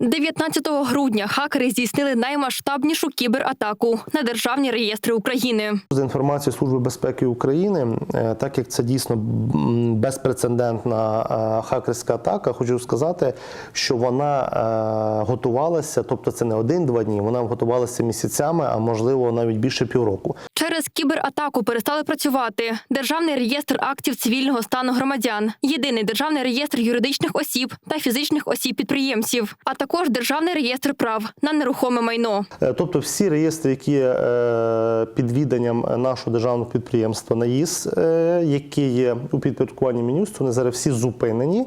19 грудня хакери здійснили наймасштабнішу кібератаку на державні реєстри України. За інформацією Служби безпеки України, е, так як це дійсно безпрецедентна е, хакерська атака, хочу сказати, що вона е, готувалася, тобто це не один-два дні, вона готувалася місяцями, а можливо навіть більше півроку. Через кібератаку перестали працювати. Державний реєстр актів цивільного стану громадян, єдиний державний реєстр юридичних осіб та фізичних осіб підприємців, а також державний реєстр прав на нерухоме майно. Е, Тобто всі реєстри, які е, під відданням нашого державного підприємства НАїС, е, які є у підпорядкуванні Мінюсту, вони зараз всі зупинені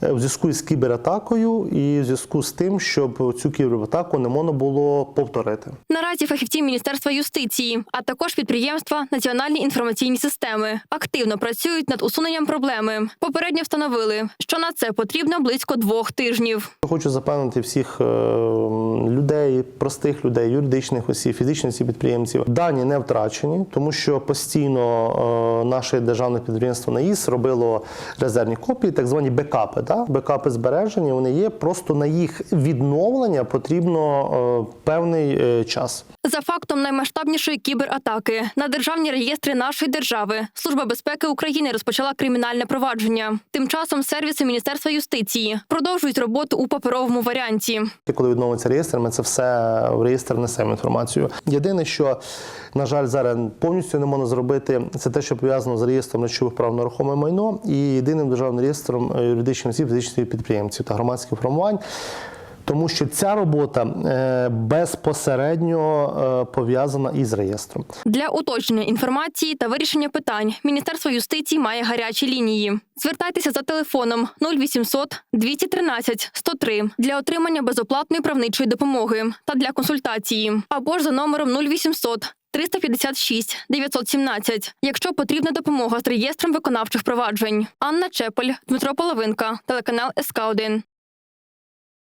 в зв'язку з кібератакою і в зв'язку з тим, щоб цю кібератаку не можна було повторити. Наразі фахівці Міністерства юстиції, а також підприємства Національні інформаційні системи активно працюють над усуненням проблеми. Попередньо встановили, що на це потрібно близько двох тижнів. Хочу запевнити всіх е, людей, простих людей, юридичних осіб, фізичних осіб підприємців. Дані не втрачені, тому що постійно е, наше державне підприємство НАІС робило резервні копії, так звані бекапи. Да? Бекапи збережені, вони є. Просто на їх відновлення потрібно е, певний е, час. За фактом наймасштабнішої кібератаки на державні реєстри нашої держави Служба безпеки України розпочала кримінальне провадження. Тим часом сервіси Міністерства юстиції продовжують роботу у паперовому варіанті. І коли відновиться реєстр, ми це все в реєстр несемо інформацію. Єдине, що на жаль, зараз повністю не можна зробити, це те, що пов'язано з реєстром речових прав на рухоме майно і єдиним державним реєстром е, юридичних осіб, фізичних підприємців та громадських формувань. Тому що ця робота е, безпосередньо е, пов'язана із реєстром. Для уточнення інформації та вирішення питань Міністерство юстиції має гарячі лінії. Звертайтеся за телефоном 0800 213 103 для отримання безоплатної правничої допомоги та для консультації, або ж за номером 0800 356 917, якщо потрібна допомога з реєстром виконавчих проваджень. Анна Чепель, Дмитро Половинка, телеканал СК 1